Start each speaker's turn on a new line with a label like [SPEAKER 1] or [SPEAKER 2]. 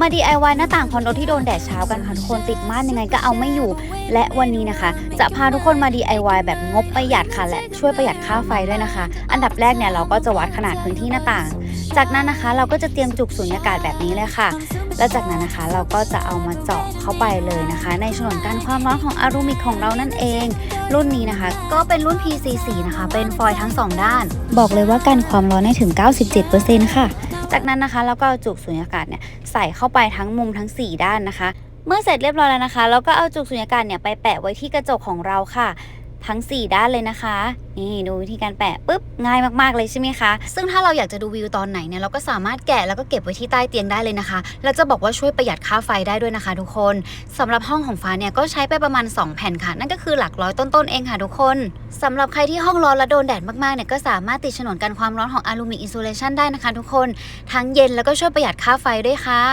[SPEAKER 1] มา DIY หน้าต่างคอนโดที่โดนแดดเช้ากันค่ะทุกคนติดม่านยังไงก็เอาไม่อยู่ และวันนี้นะคะ จะพาทุกคนมา DIY แบบงบประหยัดค่ะและช่วยประหยัดค่าไฟด้วยนะคะ อันดับแรกเนี่ยเราก็จะวัดขนาดพื้นที่หน้าต่าง จากนั้นนะคะเราก็จะเตรียมจุกสูญญากาศแบบนี้เลยค่ะ และจากนั้นนะคะเราก็จะเอามาเจาะเข้าไปเลยนะคะ ในฉนวนกันความร้อนของอารูมิกของเรานั่นเอง รุ่นนี้นะคะ ก็เป็นรุ่น PCC นะคะ เป็นฟอยล์ทั้ง 2 ด้าน บอกเลยว่ากันความร้อนได้ถึง 97%ค่ะ จากนั้นนะคะเราก็เอาจุกสุญญากาศเนี่ยใส่เข้าไปทั้งมุมทั้ง 4 ด้านนะคะ เมื่อเสร็จเรียบร้อยแล้วนะคะ เราก็เอาจุกสุญญากาศเนี่ยไปแปะไว้ที่กระจกของเราค่ะ ทั้ง 4 ด้านเลยนะคะ นี่ดูวิธีการแปะปุ๊บง่ายมากๆเลยใช่ไหมคะ ซึ่งถ้าเราอยากจะดูวิวตอนไหนเนี่ยเราก็สามารถแกะแล้วก็เก็บไว้ที่ใต้เตียงได้เลยนะคะ แล้วจะบอกว่าช่วยประหยัดค่าไฟได้ด้วยนะคะ ทุกคนสำหรับห้องของฟ้าเนี่ยก็ใช้ไปประมาณ 2 แผ่นค่ะ นั่นก็คือหลักร้อยต้นๆเองค่ะทุกคนสำหรับใครที่ห้องร้อนและโดนแดดมากๆเนี่ยก็สามารถติดฉนวนกันความร้อนของอลูมิเนียมอินซูเลชันได้นะคะ ทุกคน ทั้งเย็นแล้วก็ช่วยประหยัดค่าไฟด้วยค่ะ